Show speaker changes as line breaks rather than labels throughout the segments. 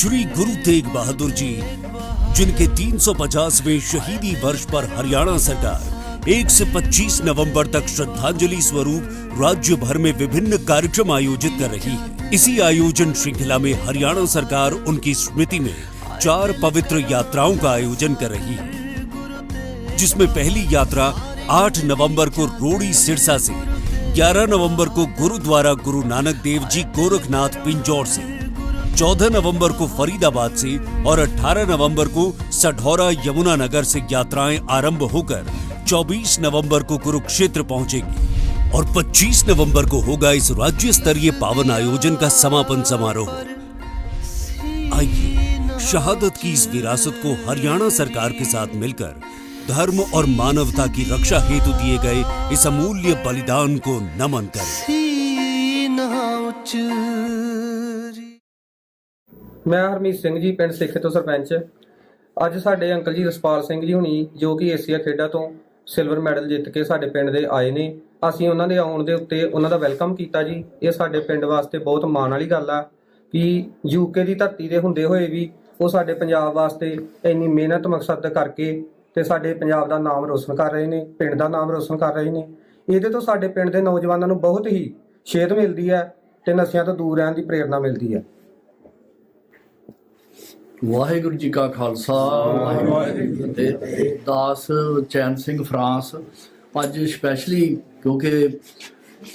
श्री गुरु तेग बहादुर जी, जिनके 350वें शहीदी वर्ष पर हरियाणा सरकार 1 से 25 नवंबर तक श्रद्धांजलि स्वरूप राज्य भर में विभिन्न कार्यक्रम आयोजित कर रही है। इसी आयोजन श्रृंखला में हरियाणा सरकार उनकी स्मृति में चार पवित्र यात्राओं का आयोजन कर रही है। जिसमें पहली यात्रा 8 नवंबर को रोड़ी सिरसा से 11 नवंबर को गुरुद्वारा गुरु नानक देव जी गोरखनाथ पिंजौर से 14 नवंबर को फरीदाबाद से और 18 नवंबर को सढौरा यमुनानगर से यात्राएँ आरंभ होकर 24 नवंबर को कुरुक्षेत्र पहुंचेगी और 25 नवंबर को होगा इस राज्य स्तरीय पावन आयोजन का समापन समारोह। आइए, शहादत की इस विरासत को हरियाणा सरकार के साथ मिलकर धर्म और मानवता की रक्षा हेतु दिए गए इस अमूल्य बलिदान को नमन करें।
ਮੈਂ ਹਰਮੀਤ ਸਿੰਘ ਜੀ, ਪਿੰਡ ਸੇਖੇ ਤੋਂ ਸਰਪੰਚ। ਅੱਜ ਸਾਡੇ ਅੰਕਲ ਜੀ ਰਸਪਾਲ ਸਿੰਘ ਜੀ ਹੁਣੀ, ਜੋ ਕਿ ਏਸ਼ੀਆ ਖੇਡਾਂ ਤੋਂ ਸਿਲਵਰ ਮੈਡਲ ਜਿੱਤ ਕੇ ਸਾਡੇ ਪਿੰਡ ਦੇ ਆਏ ਨੇ। ਅਸੀਂ ਉਹਨਾਂ ਦੇ ਆਉਣ ਦੇ ਉੱਤੇ ਉਹਨਾਂ ਦਾ ਵੈਲਕਮ ਕੀਤਾ ਜੀ। ਇਹ ਸਾਡੇ ਪਿੰਡ ਵਾਸਤੇ ਬਹੁਤ ਮਾਣ ਵਾਲੀ ਗੱਲ ਆ ਕਿ ਯੂਕੇ ਦੀ ਧਰਤੀ ਦੇ ਹੁੰਦੇ ਹੋਏ ਵੀ ਉਹ ਸਾਡੇ ਪੰਜਾਬ ਵਾਸਤੇ ਇੰਨੀ ਮਿਹਨਤ, ਮਕਸਦ ਕਰਕੇ ਤੇ ਸਾਡੇ ਪੰਜਾਬ ਦਾ ਨਾਮ ਰੋਸ਼ਨ ਕਰ ਰਹੇ ਨੇ, ਪਿੰਡ ਦਾ ਨਾਮ ਰੋਸ਼ਨ ਕਰ ਰਹੇ ਨੇ। ਇਹਦੇ ਤੋਂ ਸਾਡੇ ਪਿੰਡ ਦੇ ਨੌਜਵਾਨਾਂ ਨੂੰ ਬਹੁਤ ਹੀ ਸ਼ੇਧ ਮਿਲਦੀ ਹੈ ਤੇ ਨਸ਼ਿਆਂ ਤੋਂ ਦੂਰ ਰਹਿਣ ਦੀ ਪ੍ਰੇਰਣਾ ਮਿਲਦੀ ਹੈ।
ਵਾਹਿਗੁਰੂ ਜੀ ਕਾ ਖਾਲਸਾ ਵਾਹਿਗੁਰੂ ਜੀ ਕੀ ਫਤਿਹ ਦਾਸ ਚੈਨ ਸਿੰਘ ਫਰਾਂਸ ਅੱਜ ਸਪੈਸ਼ਲੀ ਕਿਉਂਕਿ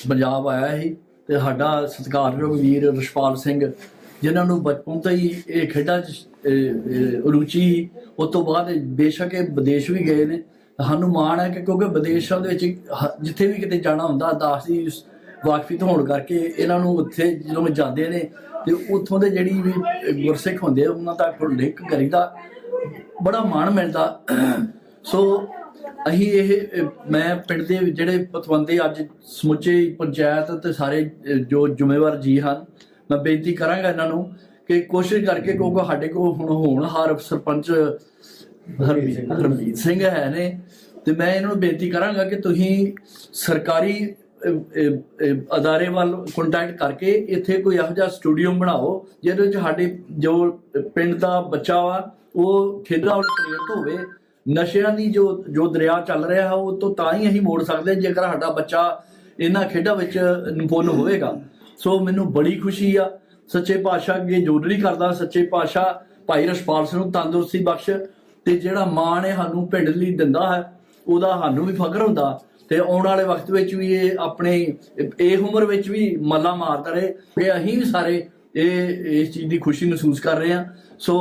ਪੰਜਾਬ ਆਇਆ ਸੀ ਤੇ ਸਾਡਾ ਸਤਿਕਾਰਯੋਗ ਵੀਰ ਰਸ਼ਪਾਲ ਸਿੰਘ ਜਿਨ੍ਹਾਂ ਨੂੰ ਬਚਪਨ ਤੋਂ ਹੀ ਇਹ ਖੇਡਾਂ 'ਚ ਰੁਚੀ। ਉਸ ਤੋਂ ਬਾਅਦ ਬੇਸ਼ੱਕ ਇਹ ਵਿਦੇਸ਼ ਵੀ ਗਏ ਨੇ ਸਾਨੂੰ ਮਾਣ ਹੈ ਕਿ ਕਿਉਂਕਿ ਵਿਦੇਸ਼ਾਂ ਦੇ ਵਿੱਚ ਜਿੱਥੇ ਵੀ ਕਿਤੇ ਜਾਣਾ ਹੁੰਦਾ ਦਾਸ ਦੀ ਵਾਕਫੀਤ ਹੋਣ ਕਰਕੇ ਇਹਨਾਂ ਨੂੰ ਉੱਥੇ ਜਦੋਂ ਜਾਂਦੇ ਨੇ ਤੇ ਉੱਥੋਂ ਦੇ ਜਿਹੜੀ ਵੀ ਗੁਰਸਿੱਖ ਹੁੰਦੇ ਆ, ਉਹਨਾਂ ਤੱਕ ਲਿੰਕ ਕਰੀਦਾ ਬੜਾ ਮਾਣ ਮਿਲਦਾ। ਸੋ ਅਸੀਂ ਇਹ ਮੈਂ ਪਿੰਡ ਦੇ ਜਿਹੜੇ ਪਤਵੰਦੇ ਅੱਜ ਸਮੁੱਚੇ ਪੰਚਾਇਤ ਤੇ ਸਾਰੇ ਜੋ ਜ਼ਿੰਮੇਵਾਰ ਜੀ ਹਨ ਮੈਂ ਬੇਨਤੀ ਕਰਾਂਗਾ ਇਹਨਾਂ ਨੂੰ ਕਿ ਕੋਸ਼ਿਸ਼ ਕਰਕੇ ਕਿਉਂਕਿ ਸਾਡੇ ਕੋਲ ਹੁਣ ਹੋਣਹਾਰ ਸਰਪੰਚ ਹਰਮੀਤ ਸਿੰਘ ਹੈ ਨੇ ਤੇ ਮੈਂ ਇਹਨਾਂ ਨੂੰ ਬੇਨਤੀ ਕਰਾਂਗਾ ਕਿ ਤੁਸੀਂ ਸਰਕਾਰੀ ਅਦਾਰੇ ਵੱਲ ਕੰਟੈਕਟ ਕਰਕੇ ਇੱਥੇ ਕੋਈ ਇਹੋ ਜਿਹਾ ਸਟੂਡੀਓ ਬਣਾਓ, ਜਿਹਦੇ ਵਿੱਚ ਸਾਡੇ ਜੋ ਪਿੰਡ ਦਾ ਬੱਚਾ ਵਾ, ਉਹ ਖੇਡਾਂ ਵੱਲ ਪ੍ਰੇਰਿਤ ਹੋਵੇ। ਨਸ਼ਿਆਂ ਦੀ ਜੋ ਜੋ ਦਰਿਆ ਚੱਲ ਰਿਹਾ ਹੈ, ਉਹ ਤੋਂ ਤਾਂ ਹੀ ਅਸੀਂ ਮੋੜ ਸਕਦੇ ਜੇਕਰ ਸਾਡਾ ਬੱਚਾ ਇਹਨਾਂ ਖੇਡਾਂ ਵਿੱਚ ਨਿਪੁੰਨ ਹੋਵੇਗਾ। ਸੋ ਮੈਨੂੰ ਬੜੀ ਖੁਸ਼ੀ ਆ। ਸੱਚੇ ਪਾਤਸ਼ਾਹ ਅੱਗੇ ਜੋੜੜੀ ਕਰਦਾ, ਸੱਚੇ ਪਾਤਸ਼ਾਹ ਭਾਈ ਰਸ਼ਪਾਲ ਸਿੰਘ ਨੂੰ ਤੰਦਰੁਸਤੀ ਬਖਸ਼, ਤੇ ਜਿਹੜਾ ਮਾਣ ਇਹ ਸਾਨੂੰ ਪਿੰਡ ਲਈ ਦਿੰਦਾ ਹੈ, ਉਹਦਾ ਸਾਨੂੰ ਵੀ ਫਖਰ ਹੁੰਦਾ। ਤੇ ਆਉਣ ਵਾਲੇ ਵਕਤ ਵਿੱਚ ਵੀ ਇਹ ਆਪਣੇ, ਇਹ ਉਮਰ ਵਿੱਚ ਵੀ ਮੱਲਾ ਮਾਰਦਾ ਰਹੇ। ਕਿ ਅਸੀਂ ਵੀ ਸਾਰੇ ਇਹ, ਇਸ ਚੀਜ਼ ਦੀ ਖੁਸ਼ੀ ਮਹਿਸੂਸ ਕਰ ਰਹੇ ਹਾਂ। ਸੋ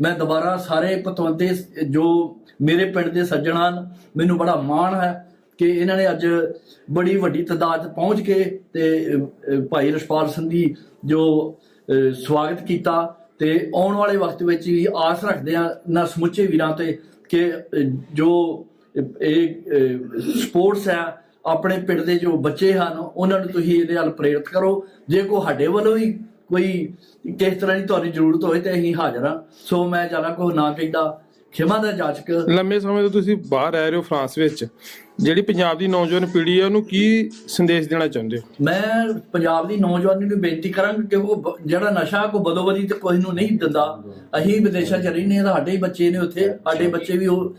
ਮੈਂ ਦੁਬਾਰਾ ਸਾਰੇ ਪਤਵੰਤੇ, ਜੋ ਮੇਰੇ ਪਿੰਡ ਦੇ ਸੱਜਣ ਹਨ, ਮੈਨੂੰ ਬੜਾ ਮਾਣ ਹੈ ਕਿ ਇਹਨਾਂ ਨੇ ਅੱਜ ਬੜੀ ਵੱਡੀ ਤਾਦਾਦ ਪਹੁੰਚ ਕੇ ਤੇ ਭਾਈ ਰਸ਼ਪਾਲ ਸਿੰਘ ਦੀ ਜੋ ਸਵਾਗਤ ਕੀਤਾ ਤੇ ਆਉਣ ਵਾਲੇ ਵਕਤ ਵਿੱਚ ਵੀ ਆਸ ਰੱਖਦੇ ਆ ਨਾ ਸਮੁੱਚੇ ਵੀਰਾਂ ਤੇ, ਕਿ ਜੋ ਇਹ ਸਪੋਰਟਸ ਹੈ, ਆਪਣੇ ਪਿੰਡ ਦੇ ਜੋ ਬੱਚੇ ਹਨ, ਉਹਨਾਂ ਨੂੰ ਤੁਸੀਂ ਇਹਦੇ ਵੱਲ ਪ੍ਰੇਰਿਤ ਕਰੋ। ਜੇ ਕੋ ਸਾਡੇ ਵੱਲੋਂ ਹੀ ਕੋਈ ਕਿਸ ਤਰ੍ਹਾਂ ਦੀ ਤੁਹਾਡੀ ਜ਼ਰੂਰਤ ਹੋਵੇ ਤੇ ਅਸੀਂ ਹਾਜ਼ਰ ਹਾਂ। ਸੋ ਮੈਂ ਜ਼ਿਆਦਾ ਕੋ ਨਾ ਕਹਿੰਦਾ। ਖਿਮਾ ਦਾ ਜਾਚਕ
ਲੰਮੇ ਸਮੇਂ ਤੋਂ ਤੁਸੀਂ ਬਾਹਰ ਰਹਿ ਰਹੇ ਹੋ ਫਰਾਂਸ ਵਿੱਚ। ਜਿਹੜੀ ਪੰਜਾਬ ਦੀ ਨੌਜਵਾਨ ਪੀੜ੍ਹੀ ਹੈ ਉਹਨੂੰ ਕੀ ਸੰਦੇਸ਼ ਦੇਣਾ ਚਾਹੁੰਦੇ ਹੋ?
ਮੈਂ ਪੰਜਾਬ ਦੀ ਨੌਜਵਾਨੀ ਨੂੰ ਬੇਨਤੀ ਕਰਾਂਗਾ ਕਿ ਉਹ ਜਿਹੜਾ ਨਸ਼ਾ ਕੋ ਬਦੋਬਦੀ ਤੇ ਕੋਈ ਨੂੰ ਨਹੀਂ ਦਿੰਦਾ ਅਸੀਂ ਵਿਦੇਸ਼ਾਂ ਚ ਰਹਿੰਦੇ ਹਾਂ ਸਾਡੇ ਹੀ ਬੱਚੇ ਨੇ ਉੱਥੇ ਸਾਡੇ ਬੱਚੇ ਵੀ ਉਹ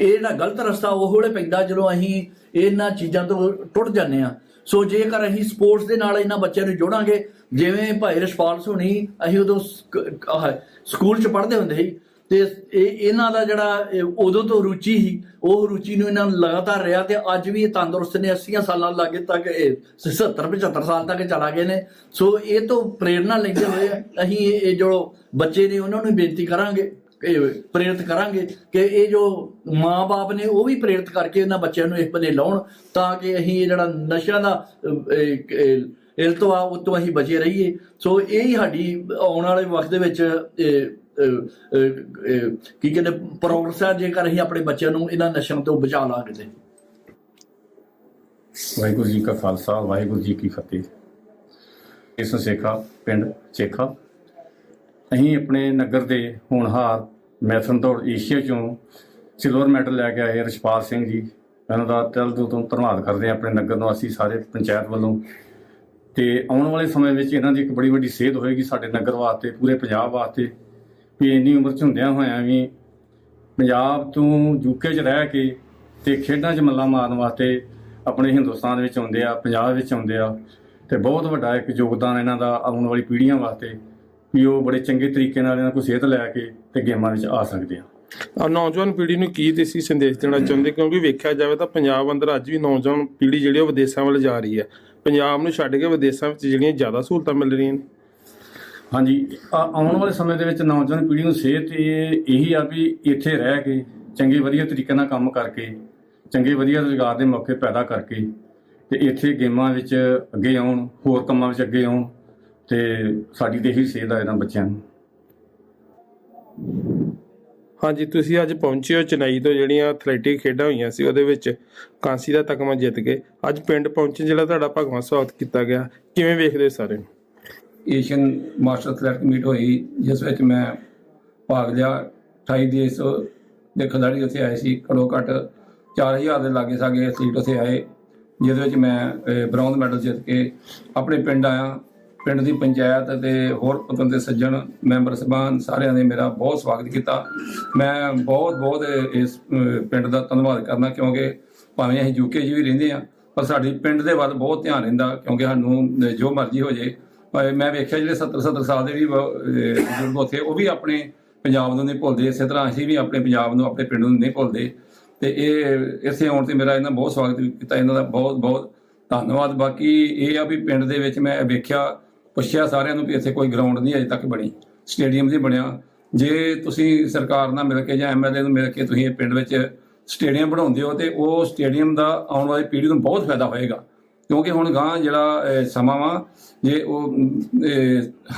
ਇਹ ਜਿਹੜਾ ਗਲਤ ਰਸਤਾ ਉਹ ਵੇਲੇ ਪੈਂਦਾ ਜਦੋਂ ਅਸੀਂ ਇਹਨਾਂ ਚੀਜ਼ਾਂ ਤੋਂ ਟੁੱਟ ਜਾਂਦੇ ਆ ਸੋ ਜੇਕਰ ਅਸੀਂ ਸਪੋਰਟਸ ਦੇ ਨਾਲ ਇਹਨਾਂ ਬੱਚਿਆਂ ਨੂੰ ਜੋੜਾਂਗੇ ਜਿਵੇਂ ਭਾਈ ਰਸ਼ਪਾਲ ਸੋਣੀ ਅਸੀਂ ਉਦੋਂ ਸਕੂਲ ਚ ਪੜ੍ਹਦੇ ਹੁੰਦੇ ਸੀ ਤੇ ਇਹ ਇਹਨਾਂ ਦਾ ਜਿਹੜਾ ਇਹ ਉਦੋਂ ਤੋਂ ਰੁਚੀ ਸੀ ਉਹ ਰੁਚੀ ਨੂੰ ਇਹਨਾਂ ਨੂੰ ਲਗਾਤਾਰ ਰਿਹਾ ਤੇ ਅੱਜ ਵੀ ਇਹ ਤੰਦਰੁਸਤ ਨੇ 80 ਸਾਲਾਂ ਲਾਗੇ ਤੱਕ ਇਹ 70 75 ਸਾਲ ਤੱਕ ਚਲਾ ਗਏ ਨੇ। ਸੋ ਇਹ ਤੋਂ ਪ੍ਰੇਰਣਾ ਲੈਂਦੇ ਹੋਏ ਅਸੀਂ ਇਹ ਜੋ ਬੱਚੇ ਨੇ ਉਹਨਾਂ ਨੂੰ ਬੇਨਤੀ ਕਰਾਂਗੇ ਪ੍ਰੇਰਿਤ ਕਰਾਂਗੇ ਕਿ ਇਹ ਜੋ ਮਾਪੇ ਨੇ ਉਹ ਵੀ ਪ੍ਰੇਰਿਤ ਕਰਕੇ ਇਹਨਾਂ ਬੱਚਿਆਂ ਨੂੰ ਇਸ ਬੰਨੇ ਲਾਉਣ ਤਾਂ ਕਿ ਅਸੀਂ ਇਹ ਜਿਹੜਾ ਨਸ਼ਿਆਂ ਦਾ ਅਹ, ਇਹ, ਇਲਤਵਾ ਉਹ ਤੋਂ ਅਸੀਂ ਬਚੇ ਰਹੀਏ। ਸੋ ਇਹ ਹੀ ਸਾਡੀ ਆਉਣ ਵਾਲੇ ਵਕਤ ਦੇ ਵਿੱਚ ਕੀ ਕਹਿੰਦੇ, ਪ੍ਰੋਗਰੈਸ ਹੈ ਜੇਕਰ ਅਸੀਂ ਆਪਣੇ ਬੱਚਿਆਂ ਨੂੰ ਇਹਨਾਂ ਨਸ਼ਿਆਂ ਤੋਂ ਬਚਾ ਲਾਂਗੇ ਤੇ।
ਵਾਹਿਗੁਰੂ ਜੀ ਕਾ ਖਾਲਸਾ, ਵਾਹਿਗੁਰੂ ਜੀ ਕੀ ਫਤਿਹ। ਇਸ ਸੇਖਾ, ਪਿੰਡ ਚੇਖਾ ਅਸੀਂ ਆਪਣੇ ਨਗਰ ਦੇ ਹੋਣਹਾਰ ਮੈਥਨ ਦੌੜ ਏਸ਼ੀਆ ਚੋਂ ਸਿਲਵਰ ਮੈਡਲ ਲੈ ਕੇ ਆਏ ਰਛਪਾਲ ਸਿੰਘ ਜੀ। ਇਹਨਾਂ ਦਾ ਤਲ ਤੋਂ ਧੰਨਵਾਦ ਕਰਦੇ ਹਾਂ, ਆਪਣੇ ਨਗਰ ਨਿਵਾਸੀ ਸਾਰੇ ਪੰਚਾਇਤ ਵੱਲੋਂ। ਤੇ ਆਉਣ ਵਾਲੇ ਸਮੇਂ ਵਿੱਚ ਇਹਨਾਂ ਦੀ ਇੱਕ ਬੜੀ ਵੱਡੀ ਸੇਧ ਹੋਏਗੀ ਸਾਡੇ ਨਗਰ ਵਾਸਤੇ, ਪੂਰੇ ਪੰਜਾਬ ਵਾਸਤੇ। ਵੀ ਇੰਨੀ ਉਮਰ 'ਚ ਹੁੰਦਿਆਂ ਹੋਇਆਂ ਵੀ ਪੰਜਾਬ ਤੋਂ ਯੂਕੇ 'ਚ ਰਹਿ ਕੇ ਤੇ ਖੇਡਾਂ 'ਚ ਮੱਲਾ ਮਾਰਨ ਵਾਸਤੇ ਆਪਣੇ ਹਿੰਦੁਸਤਾਨ ਵਿੱਚ ਆਉਂਦੇ ਆ, ਪੰਜਾਬ ਵਿੱਚ ਆਉਂਦੇ ਆ ਤੇ ਬਹੁਤ ਵੱਡਾ ਇੱਕ ਯੋਗਦਾਨ ਇਹਨਾਂ ਦਾ ਆਉਣ ਵਾਲੀ ਪੀੜ੍ਹੀਆਂ ਵਾਸਤੇ ਵੀ ਉਹ ਬੜੇ ਚੰਗੇ ਤਰੀਕੇ ਨਾਲ ਇਹਨਾਂ ਕੋਲ ਸਿਹਤ ਲੈ ਕੇ ਤੇ ਗੇਮਾਂ ਵਿੱਚ ਆ ਸਕਦੇ ਆ।
ਆ ਨੌਜਵਾਨ ਪੀੜ੍ਹੀ ਨੂੰ ਕੀ ਤੁਸੀਂ ਸੰਦੇਸ਼ ਦੇਣਾ ਚਾਹੁੰਦੇ? ਕਿਉਂਕਿ ਵੇਖਿਆ ਜਾਵੇ ਤਾਂ ਪੰਜਾਬ ਅੰਦਰ ਅੱਜ ਵੀ ਨੌਜਵਾਨ ਪੀੜ੍ਹੀ ਜਿਹੜੀ ਉਹ ਵਿਦੇਸ਼ਾਂ ਵੱਲ ਜਾ ਰਹੀ ਹੈ। ਪੰਜਾਬ ਨੂੰ ਛੱਡ ਕੇ ਵਿਦੇਸ਼ਾਂ ਵਿੱਚ ਜਿਹੜੀਆਂ ਜ਼ਿਆਦਾ ਸਹੂਲਤਾਂ ਮਿਲ ਰਹੀਆਂ ਨੇ।
ਹਾਂਜੀ, ਆ- ਆਉਣ ਵਾਲੇ ਸਮੇਂ ਦੇ ਵਿੱਚ ਨੌਜਵਾਨ ਪੀੜ੍ਹੀ ਨੂੰ ਸਿਹਤ ਇਹ ਇਹੀ ਆ ਵੀ ਇੱਥੇ ਰਹਿ ਕੇ ਚੰਗੇ ਵਧੀਆ ਤਰੀਕੇ ਨਾਲ ਕੰਮ ਕਰਕੇ, ਚੰਗੇ ਵਧੀਆ ਰੁਜ਼ਗਾਰ ਦੇ ਮੌਕੇ ਪੈਦਾ ਕਰਕੇ ਤੇ ਇੱਥੇ ਗੇਮਾਂ ਵਿੱਚ ਅੱਗੇ ਆਉਣ, ਹੋਰ ਕੰਮਾਂ ਵਿੱਚ ਅੱਗੇ ਆਉਣ ਤੇ ਸਾਡੀ ਤੇ ਇਹੀ ਸੇਧ ਆ ਇਹਨਾਂ ਬੱਚਿਆਂ ਨੂੰ
ਹਾਂਜੀ, ਤੁਸੀਂ ਅੱਜ ਪਹੁੰਚੇ ਹੋ ਚੇਨਈ ਤੋਂ ਜਿਹੜੀਆਂ ਐਥਲੈਟਿਕ ਖੇਡਾਂ ਹੋਈਆਂ ਸੀ, ਉਹਦੇ ਵਿੱਚ ਕਾਂਸੀ ਦਾ ਤਕਮਾ ਜਿੱਤ ਕੇ ਅੱਜ ਪਿੰਡ ਪਹੁੰਚੇ ਜਿਹੜਾ ਤੁਹਾਡਾ ਭਗਵਾਨ ਸਵਾਗਤ ਕੀਤਾ ਗਿਆ ਕਿਵੇਂ ਵੇਖਦੇ ਹੋ ਸਾਰੇ ਨੂੰ?
ਏਸ਼ੀਅਨ ਮਾਸਟਰ ਐਥਲੈਟਿਕ ਮੀਟ ਹੋਈ, ਜਿਸ ਵਿੱਚ ਮੈਂ ਭਾਗ ਲਿਆ। 28 ਦੇਸ਼ ਦੇ ਖਿਡਾਰੀ ਉੱਥੇ ਆਏ ਸੀ, ਘੱਟੋ ਘੱਟ 4000 ਦੇ ਲਾਗੇ ਸਾਗੇ ਐਥਲੀਟ ਉੱਥੇ ਆਏ, ਜਿਹਦੇ ਵਿੱਚ ਮੈਂ ਬ੍ਰੌਂਜ਼ ਮੈਡਲ ਜਿੱਤ ਕੇ ਆਪਣੇ ਪਿੰਡ ਆਇਆ। ਪਿੰਡ ਦੀ ਪੰਚਾਇਤ ਅਤੇ ਹੋਰ ਪਤਨ ਦੇ ਸੱਜਣ, ਮੈਂਬਰ ਸਭਾਨ ਸਾਰਿਆਂ ਨੇ ਮੇਰਾ ਬਹੁਤ ਸਵਾਗਤ ਕੀਤਾ। ਮੈਂ ਬਹੁਤ ਬਹੁਤ ਇਸ ਪਿੰਡ ਦਾ ਧੰਨਵਾਦ ਕਰਨਾ, ਕਿਉਂਕਿ ਭਾਵੇਂ ਅਸੀਂ ਯੂਕੇ 'ਚ ਵੀ ਰਹਿੰਦੇ ਆ ਪਰ ਸਾਡੀ ਪਿੰਡ ਦੇ ਵੱਲ ਬਹੁਤ ਧਿਆਨ ਰਹਿੰਦਾ, ਕਿਉਂਕਿ ਸਾਨੂੰ, ਜੋ ਮਰਜ਼ੀ ਹੋ ਜੇ ਮੈਂ ਵੇਖਿਆ ਜਿਹੜੇ 70 70 ਸਾਲ ਦੇ ਵੀ ਬਜ਼ੁਰਗ ਉੱਥੇ, ਉਹ ਵੀ ਆਪਣੇ ਪੰਜਾਬ ਨੂੰ ਨਹੀਂ ਭੁੱਲਦੇ, ਇਸੇ ਤਰ੍ਹਾਂ ਅਸੀਂ ਵੀ ਆਪਣੇ ਪੰਜਾਬ ਨੂੰ, ਆਪਣੇ ਪਿੰਡ ਨੂੰ ਨਹੀਂ ਭੁੱਲਦੇ। ਤੇ ਇਹ ਇੱਥੇ ਆਉਣ ਤੇ ਮੇਰਾ ਇਹਨਾਂ ਬਹੁਤ ਸਵਾਗਤ ਕੀਤਾ, ਇਹਨਾਂ ਦਾ ਬਹੁਤ ਬਹੁਤ ਧੰਨਵਾਦ। ਬਾਕੀ ਇਹ ਆ ਵੀ ਪਿੰਡ ਦੇ ਵਿੱਚ ਮੈਂ ਵੇਖਿਆ, ਪੁੱਛਿਆ ਸਾਰਿਆਂ ਨੂੰ ਵੀ ਇੱਥੇ ਕੋਈ ਗਰਾਊਂਡ ਨਹੀਂ ਅਜੇ ਤੱਕ ਬਣੀ ਸਟੇਡੀਅਮ ਨਹੀਂ ਬਣਿਆ। ਜੇ ਤੁਸੀਂ ਸਰਕਾਰ ਨਾਲ ਮਿਲ ਕੇ ਜਾਂ ਐਮਐਲਏ ਨੂੰ ਮਿਲ ਕੇ ਤੁਸੀਂ ਇਹ ਪਿੰਡ ਵਿੱਚ ਸਟੇਡੀਅਮ ਬਣਾਉਂਦੇ ਹੋ ਤੇ ਉਹ ਸਟੇਡੀਅਮ ਦਾ ਆਉਣ ਵਾਲੀ ਪੀੜ੍ਹੀ ਨੂੰ ਬਹੁਤ ਫਾਇਦਾ ਹੋਏਗਾ। ਕਿਉਂਕਿ ਹੁਣ ਗਾਂ ਜਿਹੜਾ ਸਮਾਂ ਵਾ, ਜੇ ਉਹ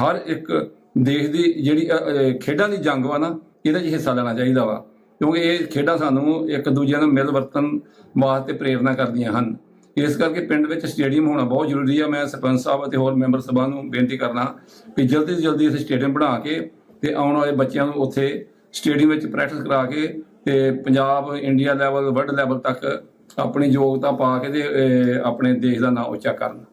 ਹਰ ਇੱਕ ਦੇਸ਼ ਦੀ ਜਿਹੜੀ ਖੇਡਾਂ ਦੀ ਜੰਗ ਵਾ ਨਾ, ਇਹਦੇ 'ਚ ਹਿੱਸਾ ਲੈਣਾ ਚਾਹੀਦਾ ਵਾ। ਕਿਉਂਕਿ ਇਹ ਖੇਡਾਂ ਸਾਨੂੰ ਇੱਕ ਦੂਜੇ ਨਾਲ ਮਿਲ ਵਰਤਨ ਵਾਸਤੇ ਪ੍ਰੇਰਨਾ ਕਰਦੀਆਂ ਹਨ। ਇਸ ਕਰਕੇ ਪਿੰਡ ਵਿੱਚ ਸਟੇਡੀਅਮ ਹੋਣਾ ਬਹੁਤ ਜ਼ਰੂਰੀ ਆ। ਮੈਂ ਸਰਪੰਚ ਸਾਹਿਬ ਅਤੇ ਹੋਰ ਮੈਂਬਰ ਸਭਾ ਨੂੰ ਬੇਨਤੀ ਕਰਨਾ ਕਿ ਜਲਦੀ ਤੋਂ ਜਲਦੀ ਇਸ ਸਟੇਡੀਅਮ ਬਣਾ ਕੇ ਤੇ ਆਉਣ ਵਾਲੇ ਬੱਚਿਆਂ ਨੂੰ ਉੱਥੇ ਸਟੇਡੀਅਮ ਵਿੱਚ ਪ੍ਰੈਕਟਿਸ ਕਰਾ ਕੇ ਤੇ Punjab India level, world level ਤੱਕ ਆਪਣੀ ਯੋਗਤਾ ਪਾ ਕੇ ਤੇ ਆਪਣੇ ਦੇਸ਼ ਦਾ ਨਾਮ ਉੱਚਾ ਕਰਨ।